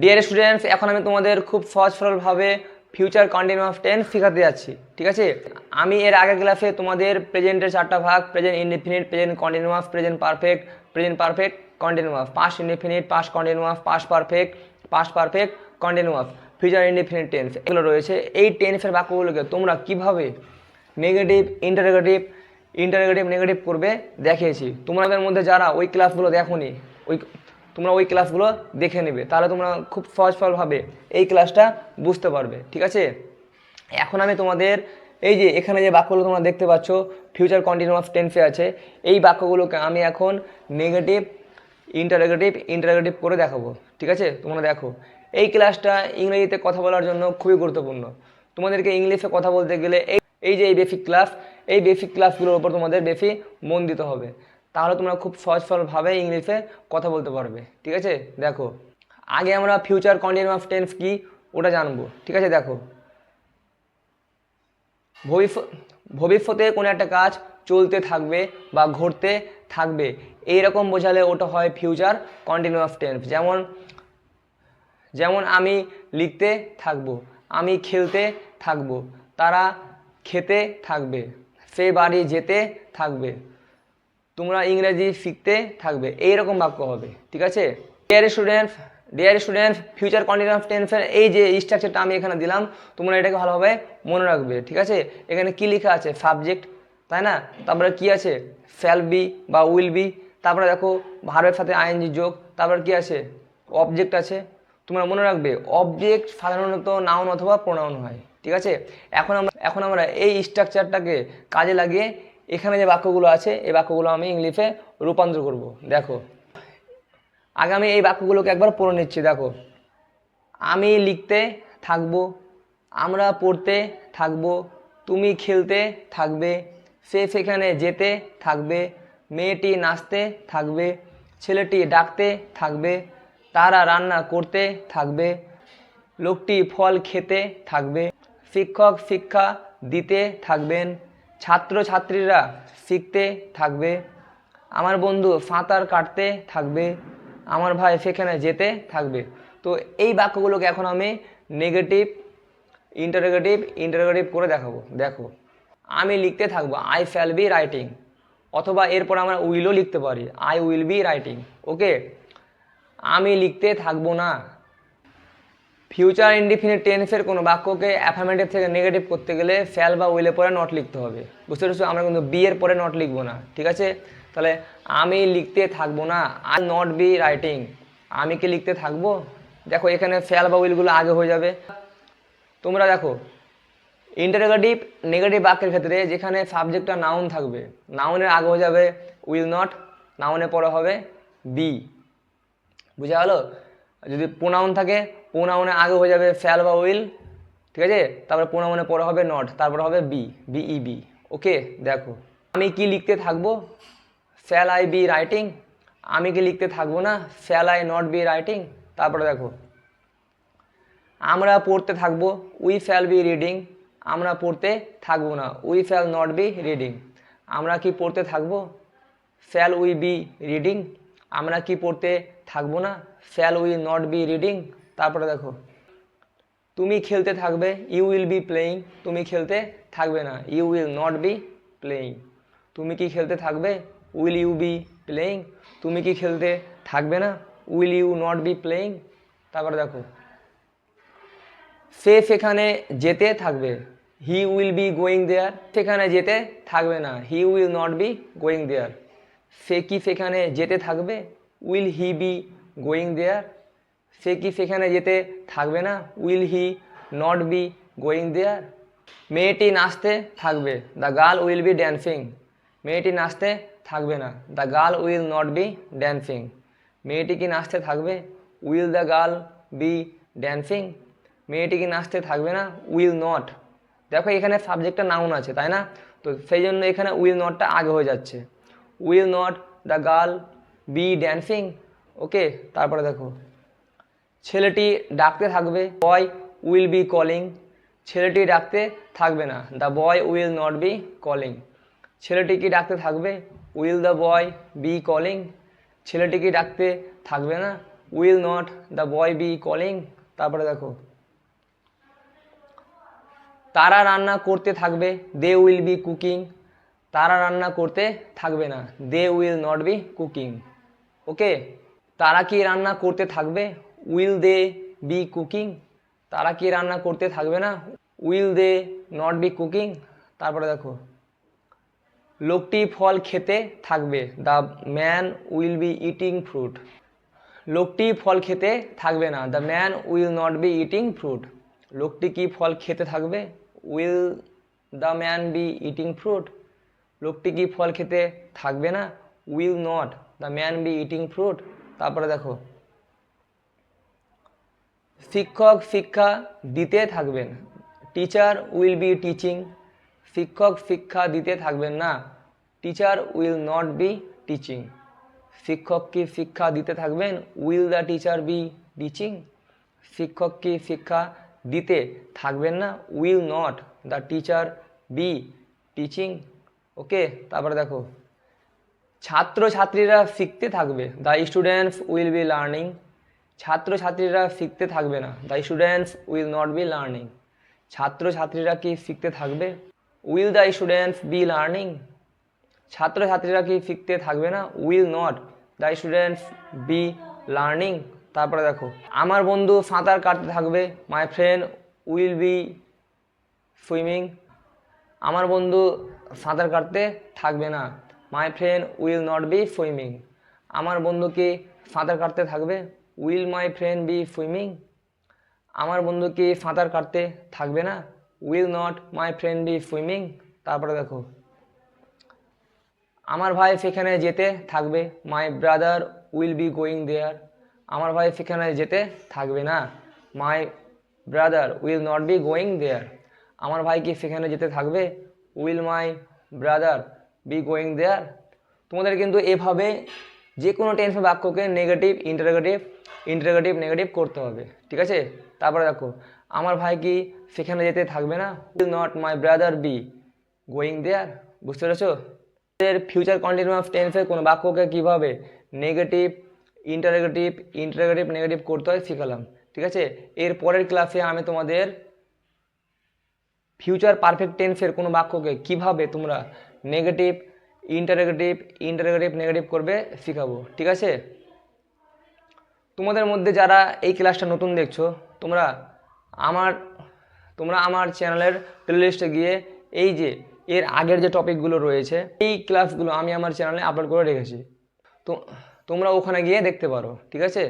Dear students এখন আমি তোমাদের খুব সহজ সরলভাবে ফিউচার কন্টিনিউ অফ টেন্স শেখাতে যাচ্ছি, ঠিক আছে? আমি এর আগের ক্লাসে তোমাদের প্রেজেন্টের চারটা ভাগ present indefinite present continuous present perfect present perfect continuous past indefinite past continuous past perfect past perfect continuous future indefinite tense এগুলো রয়েছে। এই টেন্সের বাক্যগুলোকে তোমরা কীভাবে নেগেটিভ ইন্টারোগেটিভ ইন্টারোগেটিভ নেগেটিভ করবে দেখিয়েছি। তোমাদের মধ্যে যারা ওই ক্লাসগুলো দেখোনি, ওই তোমরা ওই ক্লাসগুলো দেখে নেবে। তাহলে তোমরা খুব সহজ সরলভাবে এই ক্লাসটা বুঝতে পারবে, ঠিক আছে? এখন আমি তোমাদের এই যে এখানে যে বাক্যগুলো তোমরা দেখতে পাচ্ছ ফিউচার কন্টিনিউয়াস টেন্সে আছে, এই বাক্যগুলোকে আমি এখন নেগেটিভ ইন্টারোগেটিভ ইন্টারোগেটিভ করে দেখাবো, ঠিক আছে? তোমরা দেখো, এই ক্লাসটা ইংরেজিতে কথা বলার জন্য খুবই গুরুত্বপূর্ণ। তোমাদেরকে ইংলিশে কথা বলতে গেলে এই এই যে এই বেসিক ক্লাস এই বেসিক ক্লাসগুলোর উপর তোমাদের বেশি মন দিতে হবে। তাহলে তোমরা খুব সহজ সরলভাবে ইংলিশে কথা বলতে পারবে, ঠিক আছে? দেখো, আগে আমরা ফিউচার কন্টিনিউয়াস টেন্স কি, ওটা জানব, ঠিক আছে? দেখো ভবিষ্যতে কোনো একটা কাজ চলতে থাকবে বা ঘটতে থাকবে, এইরকম বোঝালে ওটা হয় ফিউচার কন্টিনিউয়াস টেন্স যেমন যেমন আমি লিখতে থাকব, আমি খেলতে থাকব, তারা খেতে থাকবে, সে বাড়ি যেতে থাকবে। তোমরা ইংরেজি শিখতে থাকবে। এই রকম বাক্য হবে, ঠিক আছে? Dear student dear student future continuous টেন্সের এই যে স্ট্রাকচারটা আমি এখানে দিলাম, তোমরা এটাকে ভালোভাবে মনে রাখবে, ঠিক আছে? এখানে কি লেখা আছে? সাবজেক্ট তাই না? তারপরে কি আছে? শ্যাল বি বা উইল বি তারপরে দেখো ভার্বের সাথে আইএনজি যোগ, তারপরে কি আছে? অবজেক্ট আছে। তোমরা মনে রাখবে অবজেক্ট সাধারণত নাউন অথবা প্রোনাউন হয়, ঠিক আছে? এখন আমরা এখন আমরা এই স্ট্রাকচারটাকে কাজে লাগিয়ে এখানে যে বাক্যগুলো আছে, এই বাক্যগুলো আমি ইংলিশে রূপান্তর করব। দেখো। আগে আমি এই বাক্যগুলোকে একবার পড়ে নিচ্ছি, দেখো। আমি লিখতে থাকব, আমরা পড়তে থাকব, তুমি খেলতে থাকবে, সে সেখানে যেতে থাকবে, মেয়েটি নাচতে থাকবে, ছেলেটি ডাকতে থাকবে, তারা রান্না করতে থাকবে, লোকটি ফল খেতে থাকবে, শিক্ষক শিক্ষা দিতে থাকবেন ছাত্রছাত্রীরা শিখতে থাকবে, আমার বন্ধু সাঁতার কাটতে থাকবে, আমার ভাই সেখানে যেতে থাকবে। তো এই বাক্যগুলোকে এখন আমি নেগেটিভ ইন্টারোগেটিভ ইন্টারোগেটিভ করে দেখাবো। দেখো, আমি লিখতে থাকব আই শ্যাল বি রাইটিং অথবা এরপর আমরা উইলও লিখতে পারি I will be writing okay আমি লিখতে থাকব না। ফিউচার ইনডিফিনিট টেন্সের কোনো বাক্যকে অ্যাফার্মেটিভ থেকে নেগেটিভ করতে গেলে ফ্যাল বা উইলের পরে নট লিখতে হবে। বুঝতে পেরেছ? আমরা কিন্তু বি এর পরে নট লিখব না, ঠিক আছে? তাহলে আমি লিখতে থাকব না আই নট বি রাইটিং আমি কি লিখতে থাকব? দেখো, এখানে ফ্যাল বা উইলগুলো আগে হয়ে যাবে। তোমরা দেখো ইন্টারোগেটিভ নেগেটিভ বাক্যের ক্ষেত্রে যেখানে সাবজেক্টটা নাউন থাকবে নাউনের আগে হয়ে যাবে উইল নট নাউনে পরে হবে বি বুঝা গেলো? যদি প্রোনাউন থাকে প্রোনাউনে আগে হয়ে যাবে ফ্যাল বা উইল ঠিক আছে? তারপরে প্রোনাউনে পরে হবে নট তারপরে হবে বি বিই বি ওকে দেখো, আমি কি লিখতে থাকব? ফ্যাল আই বি রাইটিং আমি কি লিখতে থাকব না? ফ্যাল আই নট বি রাইটিং তারপরে দেখো, আমরা পড়তে থাকব উই ফ্যাল বি রিডিং আমরা পড়তে থাকব না উই ফ্যাল নট বি রিডিং আমরা কি পড়তে থাকব? ফ্যাল উই বি রিডিং আমরা কি পড়তে থাকব না? ফ্যাল উইল নট বি রিডিং তারপরে দেখো। তুমি খেলতে থাকবে ইউ উইল বি প্লেয়িং তুমি খেলতে থাকবে না you will not be playing তুমি কি খেলতে থাকবে? উইল ইউ বি প্লেয়িং তুমি কি খেলতে থাকবে না? Will you not be playing তারপরে দেখো। সে সেখানে যেতে থাকবে। He will be going there সেখানে যেতে থাকবে না। He will not be going there সে কি সেখানে যেতে থাকবে? Will he be going there সে কি সেখানে যেতে থাকবে না? Will he not be going there মেয়েটি নাচতে থাকবে। The girl will be dancing মেয়েটি নাচতে থাকবে না। The girl will not be dancing মেয়েটি কি নাচতে থাকবে? Will the girl be dancing মেয়েটি কি নাচতে থাকবে না? উইল নট দেখো এখানে সাবজেক্টটা নাউন আছে, তাই না? তো সেই জন্য এখানে উইল নটটা আগে হয়ে যাচ্ছে। Will not the girl be dancing okay তারপরে দেখো। ছেলেটি ডাকতে থাকবে বয় উইল বি কলিং ছেলেটি ডাকতে থাকবে না the boy will not be calling ছেলেটি কি ডাকতে থাকবে? Will the boy be calling ছেলেটি কি ডাকতে থাকবে না? Will not the boy be calling তারপরে দেখো। তারা রান্না করতে থাকবে দে উইল বি কুকিং তারা রান্না করতে থাকবে না। They will not be cooking okay তারা কি রান্না করতে থাকবে? উইল দে বি কুকিং তারা কি রান্না করতে থাকবে না? Will they not be cooking তারপরে দেখো। লোকটি ফল খেতে থাকবে। The man will be eating fruit লোকটি ফল খেতে থাকবে না। The man will not be eating fruit লোকটি কি ফল খেতে থাকবে? Will the man be eating fruit লোকটি কি ফল খেতে থাকবে না? Will not. The man be eating fruit. তারপরে দেখো। শিক্ষক শিক্ষা দিতে থাকবেন। Teacher will be teaching. শিক্ষক শিক্ষা দিতে থাকবেন না। Teacher will not be teaching. শিক্ষক কি শিক্ষা দিতে থাকবেন? Will the teacher be teaching? শিক্ষক কি শিক্ষা দিতে থাকবেন না? Will not. The teacher be teaching. Okay, তারপরে দেখো। ছাত্রছাত্রীরা শিখতে থাকবে। The students will be learning ছাত্রছাত্রীরা শিখতে থাকবে না। The students will not be learning ছাত্রছাত্রীরা কি শিখতে থাকবে? Will the students be learning ছাত্রছাত্রীরা কি শিখতে থাকবে না? Will not the students be learning তারপরে দেখো। আমার বন্ধু সাঁতার কাটতে থাকবে। My friend will be swimming আমার বন্ধু সাঁতার কাটতে থাকবে না। My friend will not be swimming আমার বন্ধু কি সাঁতার কাটতে থাকবে? Will my friend be swimming আমার বন্ধু কি সাঁতার কাটতে থাকবে না? Will not my friend be swimming তারপরে দেখো। আমার ভাই সেখানে যেতে থাকবে। My brother will be going there আমার ভাই সেখানে যেতে থাকবে না। My brother will not be going there আমার ভাই কি সেখানে যেতে থাকবে? Will my brother be going there তোমাদের কিন্তু এভাবে যে কোনো টেন্স বাক্যকে নেগেটিভ ইন্টারোগেটিভ ইন্টারগেটিভ নেগেটিভ করতে হবে, ঠিক আছে? তারপরে দেখো, আমার ভাই কি সেখানে যেতে থাকবে না? Will not my brother be going there বুঝতে পেরেছ? এর ফিউচার কন্টিনিউয়াস টেন্সের কোনো বাক্যকে কীভাবে নেগেটিভ ইন্টারগেটিভ ইন্টারোগেটিভ নেগেটিভ করতে হয়, শিখালাম, ঠিক আছে? এর পরের ক্লাসে আমি তোমাদের ফিউচার পারফেক্ট টেন্সের কোনো বাক্যকে কীভাবে তোমরা নেগেটিভ ইন্টারেগেটিভ ইন্টারেগেটিভ নেগেটিভ করবে শেখাবো, ঠিক আছে? তোমাদের মধ্যে যারা এই ক্লাসটা নতুন দেখছ, তোমরা আমার তোমরা আমার চ্যানেলের প্লেলিস্টে গিয়ে এই যে এর আগের যে টপিকগুলো রয়েছে, এই ক্লাসগুলো আমি আমার চ্যানেলে আপলোড করে রেখেছি। তো, তোমরা ওখানে গিয়ে দেখতে পারো, ঠিক আছে?